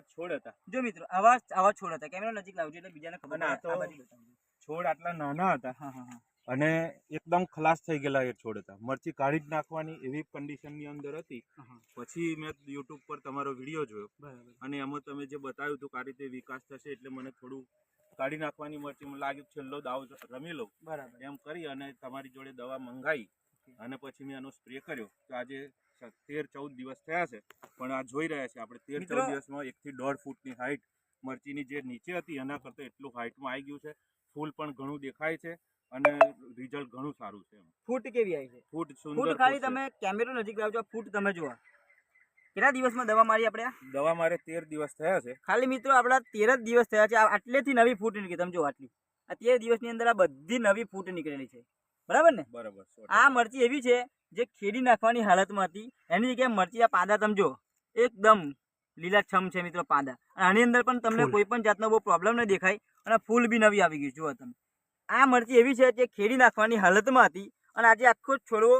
છોડ હતા. જો મિત્રો આવા આવા છોડ હતા. કેમેરા નજીક લાવજો એટલે બીજાને ખબર. આ તો- છોડ આટલા નાના હતા. હા હા હા. અને એકદમ ખલાસ થઈ ગયેલા એ છોડ હતા. મરચી કાઢી જ નાખવાની એવી કન્ડિશનની અંદર હતી. પછી મેં યુટ્યુબ પર તમારો વીડિયો જોયો. અને એમાં તમે જે બતાવ્યું હતું કે આ રીતે વિકાસ થશે એટલે મને થોડું કાઢી નાખવાની મરચી મને લાગ્યું છેલ્લો દાવ રમી લઉં. બરાબર. એમ કરી અને તમારી જોડે દવા મંગાવી અને પછી મેં એનો સ્પ્રે કર્યો. તો આજે તેર ચૌદ દિવસ થયા છે. પણ આ જોઈ રહ્યા છે આપણે તેર ચૌદ દિવસમાં એકથી દોઢ ફૂટની હાઇટ મરચીની જે નીચે હતી એના કરતાં એટલું હાઇટમાં આવી ગયું છે. ફૂલ પણ ઘણું દેખાય છે અને રિઝલ્ટ ઘણું સારું છે ફૂટ કેવી આવી છે? ફૂટ સુંદર ફૂટ ખાલી તમે કેમેરો નજીક લાવજો ફૂટ તમે જુઓ. કેટલા દિવસમાં દવા મારી આપણે દવા મારે તેર દિવસ થયા છે. ખાલી મિત્રો આપણા તેર જ દિવસ થયા છે. આ આટલેથી નવી ફૂટ નીકળી. તમે જો આટલી. આ તેર દિવસની અંદર આ બધી નવી ફૂટ નીકળેલી છે. બરાબર ને? બરાબર આ મરચી એવી છે જે ખેડી નાખવાની હાલતમાં હતી. એની જગ્યાએ મરચી આ પાંદા તમે જો એકદમ લીલાછમ છે મિત્રો પાંદા. અને આની અંદર પણ તમને કોઈ પણ જાતનો બહુ પ્રોબ્લેમ નહીં દેખાય. અને ફૂલ બી નવી આવી ગયું જુઓ તમે. આ મરચી એવી છે જે ખેડી નાખવાની હાલતમાં હતી અને આજે આખો છોડવો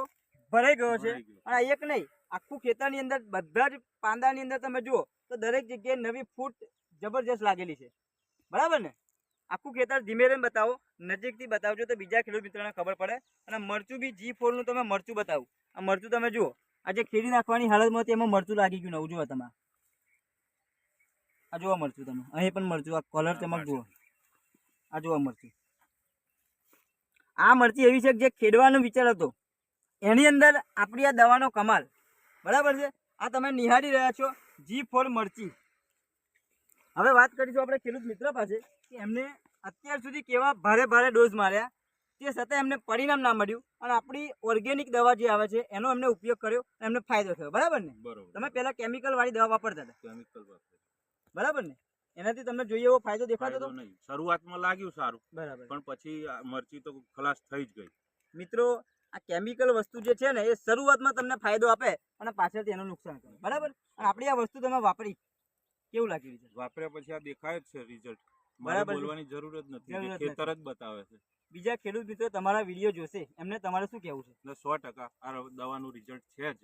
ભરાઈ ગયો છે. અને આ એક નહીં આખું ખેતરની અંદર બધા જ પાંદાની અંદર તમે જુઓ તો દરેક જગ્યાએ નવી ફૂટ જબરજસ્ત લાગેલી છે. બરાબર ને? આખું ખેતર ધીમે ધીમે બતાવો. નજીકથી બતાવજો તો બીજા ખેડૂત મિત્રોને ખબર પડે. અને મરચું બી જી ફોરનું તમે મરચું બતાવું. આ મરચું તમે જુઓ. આ જે ખેડી નાખવાની હાલતમાં હતી એમાં મરચું લાગી ગયું નવું, જુઓ તમે. આ જોવા મરચું તમે. અહીં પણ મરચું, આ કલર ચમક જુઓ. આ જોવા મરચું. આ મરચી એવી છે જે ખેડવાનો વિચાર હતો. એની અંદર આપણી આ દવાનો કમાલ. બરાબર છે? આ તમે નિહાળી રહ્યા છો જી ફોર મરચી. હવે વાત કરીશું આપણે ખેડૂત મિત્ર પાસે કે એમને અત્યાર સુધી કેવા ભારે ભારે ડોઝ માર્યા. તે છતાં એમને પરિણામ ના મળ્યું અને આપણી ઓર્ગેનિક દવા જે આવે છે એનો એમને ઉપયોગ કર્યો અને એમને ફાયદો થયો. બરાબર ને? બરોબર. તમે પહેલા કેમિકલ વાળી દવા વાપરતા હતા. કેમિકલ બરાબર ને? એનાથી તમને જોઈએ એવો ફાયદો દેખાતો હતો? નહીં. શરૂઆતમાં લાગ્યું સારું. બરાબર. પણ પછી મરચી તો ખલાસ થઈ જ ગઈ. મિત્રો આ કેમિકલ વસ્તુ જે છે ને એ શરૂઆતમાં તમને ફાયદો આપે અને પાછળથી એનું નુકસાન કરે. બરાબર? અને આપણી આ વસ્તુ તમે વાપરી. કેવું લાગ્યું રિઝલ્ટ વાપર્યા પછી આ દેખાય જ છે રિઝલ્ટ બરાબર બોલવાની જરૂર જ નથી ખેતર જ બતાવે છે. બીજા ખેડૂત મિત્રો તમારા વીડિયો જોશે. એમને તમારે શું કહેવું છે? સો ટકા આ દવાનું રિઝલ્ટ છે જ.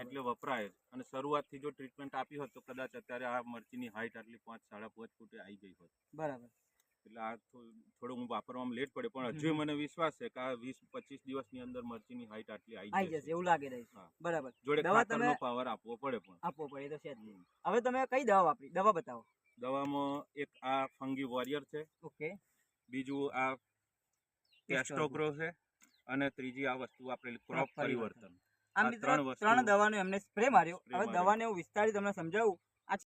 એટલે વપરાય જ. અને શરૂઆતથી જો ટ્રીટમેન્ટ આપી હોત તો કદાચ અત્યારે આ મરચીની હાઈટ આટલી પાંચ સાડા પાંચ ફૂટે આવી ગઈ હોત. બરાબર. એટલે આ થોડું હું વાપરવામાં લેટ પડે પણ હજુ મને વિશ્વાસ છે કે આ વીસ પચીસ દિવસની અંદર મરચીની હાઈટ આટલી આવી જશે. એવું લાગે છે. બરાબર. જોડે દવા તમે- પાવર આપવો પડે પણ. આપવો પડે તો છે જ હવે તમે કઈ દવા વાપરી દવા બતાવો. દવામાં એક આ ફંગી વોરિયર છે. ઓકે. બીજું આ ટેસ્ટોગ્રો છે. અને ત્રીજી આ વસ્તુ વાપરેલી ક્રોપ પરિવર્તન. આ મિત્રો ત્રણ દવાનો એમને સ્પ્રે માર્યો. હવે દવાને હું વિસ્તારી તમને સમજાવું.